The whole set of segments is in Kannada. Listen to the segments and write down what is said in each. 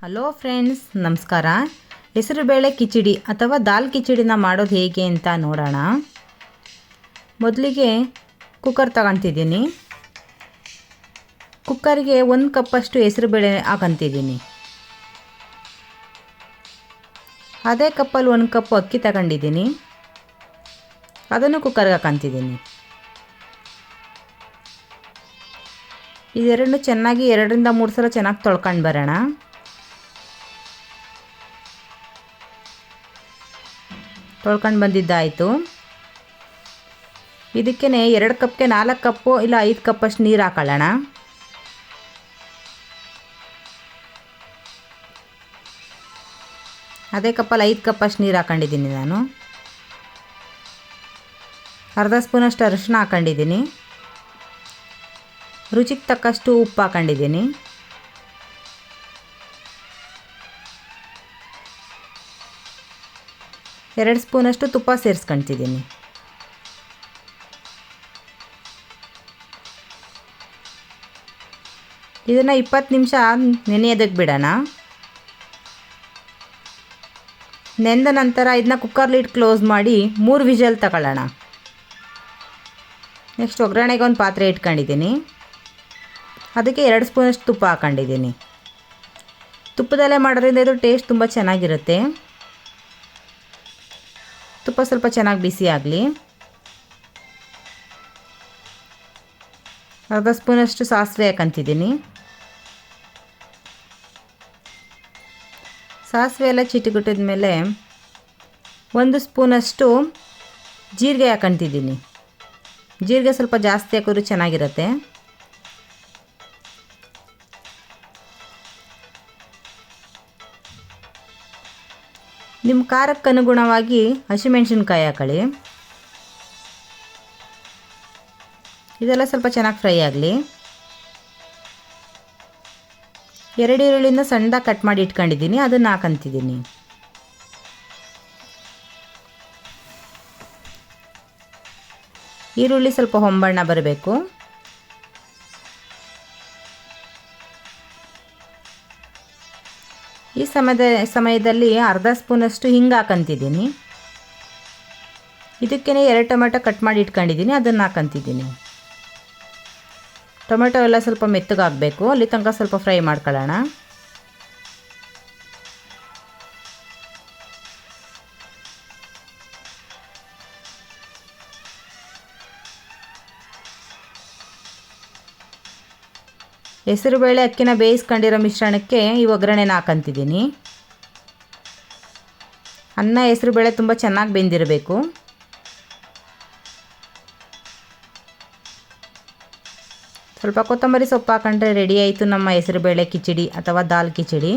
ಹಲೋ ಫ್ರೆಂಡ್ಸ್ ನಮಸ್ಕಾರ. ಹೆಸರುಬೇಳೆ ಕಿಚಡಿ ಅಥವಾ ದಾಲ್ ಕಿಚಡಿನ ಮಾಡೋದು ಹೇಗೆ ಅಂತ ನೋಡೋಣ. ಮೊದಲಿಗೆ ಕುಕ್ಕರ್ ತಗೊತಿದ್ದೀನಿ. ಕುಕ್ಕರ್ಗೆ ಒಂದು ಕಪ್ಪಷ್ಟು ಹೆಸರುಬೇಳೆ ಹಾಕಂತಿದ್ದೀನಿ. ಅದೇ ಕಪ್ಪಲ್ಲಿ ಒಂದು ಕಪ್ ಅಕ್ಕಿ ತಗೊಂಡಿದ್ದೀನಿ. ಅದನ್ನು ಕುಕ್ಕರ್ಗೆ ಹಾಕಂತಿದ್ದೀನಿ. ಇದೆರಡನ್ನೂ ಚೆನ್ನಾಗಿ ಎರಡರಿಂದ ಮೂರು ಸಲ ಚೆನ್ನಾಗಿ ತೊಳ್ಕೊಂಡು ಬರೋಣ. ತೊಳ್ಕೊಂಡು ಬಂದಿದ್ದಾಯಿತು. ಇದಕ್ಕೇ ಎರಡು ಕಪ್ಗೆ ನಾಲ್ಕು ಕಪ್ಪು ಇಲ್ಲ ಐದು ಕಪ್ಪಷ್ಟು ನೀರು ಹಾಕೊಳ್ಳೋಣ. ಅದೇ ಕಪ್ಪಲ್ಲಿ ಐದು ಕಪ್ಪಷ್ಟು ನೀರು ಹಾಕೊಂಡಿದ್ದೀನಿ ನಾನು. ಅರ್ಧ ಸ್ಪೂನಷ್ಟು ಅರಿಶಿನ ಹಾಕೊಂಡಿದ್ದೀನಿ. ರುಚಿಗೆ ತಕ್ಕಷ್ಟು ಉಪ್ಪು ಹಾಕೊಂಡಿದ್ದೀನಿ. ಎರಡು ಸ್ಪೂನಷ್ಟು ತುಪ್ಪ ಸೇರಿಸ್ಕೊಳ್ತಿದ್ದೀನಿ. ಇದನ್ನು ಇಪ್ಪತ್ತು ನಿಮಿಷ ನೆನೆಯೋದಕ್ಕೆ ಬಿಡೋಣ. ನೆಂದ ನಂತರ ಇದನ್ನ ಕುಕ್ಕರ್ ಲಿಡ್ ಕ್ಲೋಸ್ ಮಾಡಿ ಮೂರು ವಿಷಲ್ ತಗೊಳ್ಳೋಣ. ನೆಕ್ಸ್ಟ್ ಒಗ್ಗರಣೆಗೆ ಒಂದು ಪಾತ್ರೆ ಇಟ್ಕೊಂಡಿದ್ದೀನಿ. ಅದಕ್ಕೆ ಎರಡು ಸ್ಪೂನಷ್ಟು ತುಪ್ಪ ಹಾಕೊಂಡಿದ್ದೀನಿ. ತುಪ್ಪದಲ್ಲೇ ಮಾಡೋದ್ರಿಂದ ಇದು ಟೇಸ್ಟ್ ತುಂಬ ಚೆನ್ನಾಗಿರುತ್ತೆ. ತುಪ್ಪ ಸ್ವಲ್ಪ ಚೆನ್ನಾಗಿ ಬಿಸಿ ಆಗಲಿ. ಅರ್ಧ ಸ್ಪೂನಷ್ಟು ಸಾಸಿವೆ ಹಾಕಂತಿದ್ದೀನಿ. ಸಾಸಿವೆ ಎಲ್ಲ ಚಿಟಿಗುಟ್ಟಿದ ಮೇಲೆ ಒಂದು ಸ್ಪೂನಷ್ಟು ಜೀರಿಗೆ ಹಾಕಂತಿದ್ದೀನಿ. ಜೀರಿಗೆ ಸ್ವಲ್ಪ ಜಾಸ್ತಿ ಹಾಕಿದ್ರೆ ಚೆನ್ನಾಗಿರುತ್ತೆ. ನಿಮ್ಮ ಖಾರಕ್ಕೆ ಅನುಗುಣವಾಗಿ ಹಸಿಮೆಣ್ಸಿನ್ಕಾಯಿ ಹಾಕೊಳ್ಳಿ. ಇದೆಲ್ಲ ಸ್ವಲ್ಪ ಚೆನ್ನಾಗಿ ಫ್ರೈ ಆಗಲಿ. ಎರಡು ಈರುಳ್ಳಿನ ಸಣ್ಣದಾಗಿ ಕಟ್ ಮಾಡಿ ಇಟ್ಕೊಂಡಿದ್ದೀನಿ, ಅದನ್ನು ಹಾಕಂತಿದ್ದೀನಿ. ಈರುಳ್ಳಿ ಸ್ವಲ್ಪ ಹೊಂಬಣ್ಣ ಬರಬೇಕು. ಈ ಸಮಯದ ಸಮಯದಲ್ಲಿ ಅರ್ಧ ಸ್ಪೂನಷ್ಟು ಹಿಂಗೆ ಹಾಕಂತಿದ್ದೀನಿ. ಇದಕ್ಕೇ ಎರಡು ಟೊಮೆಟೊ ಕಟ್ ಮಾಡಿ ಇಟ್ಕೊಂಡಿದ್ದೀನಿ, ಅದನ್ನು ಹಾಕಂತಿದ್ದೀನಿ. ಟೊಮೆಟೊ ಎಲ್ಲ ಸ್ವಲ್ಪ ಮೆತ್ತಗಾಗಬೇಕು, ಅಲ್ಲಿ ತನಕ ಸ್ವಲ್ಪ ಫ್ರೈ ಮಾಡ್ಕೊಳ್ಳೋಣ. ಹೆಸರುಬೇಳೆ ಅಕ್ಕಿನ ಬೇಯಿಸ್ಕೊಂಡಿರೋ ಮಿಶ್ರಣಕ್ಕೆ ಈ ಒಗ್ಗರಣೆನ ಹಾಕಂತಿದ್ದೀನಿ. ಅನ್ನ ಹೆಸರುಬೇಳೆ ತುಂಬ ಚೆನ್ನಾಗಿ ಬೆಂದಿರಬೇಕು. ಸ್ವಲ್ಪ ಕೊತ್ತಂಬರಿ ಸೊಪ್ಪು ಹಾಕೊಂಡ್ರೆ ರೆಡಿ ಆಯಿತು ನಮ್ಮ ಹೆಸರುಬೇಳೆ ಕಿಚಡಿ ಅಥವಾ ದಾಲ್ ಕಿಚಡಿ.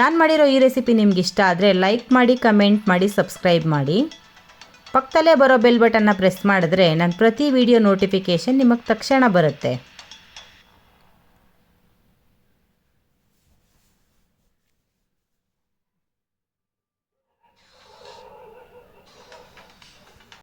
ನಾನು ಮಾಡಿರೋ ಈ ರೆಸಿಪಿ ನಿಮ್ಗೆ ಇಷ್ಟ ಆದರೆ ಲೈಕ್ ಮಾಡಿ ಕಮೆಂಟ್ ಮಾಡಿ ಸಬ್ಸ್ಕ್ರೈಬ್ ಮಾಡಿ. ಪಕ್ಕದಲ್ಲೇ ಬರೋ ಬೆಲ್ ಬಟನ್ನ ಪ್ರೆಸ್ ಮಾಡಿದ್ರೆ ನಾನು ಪ್ರತಿ ವಿಡಿಯೋ ನೋಟಿಫಿಕೇಷನ್ ನಿಮಗೆ ತಕ್ಷಣ ಬರುತ್ತೆ.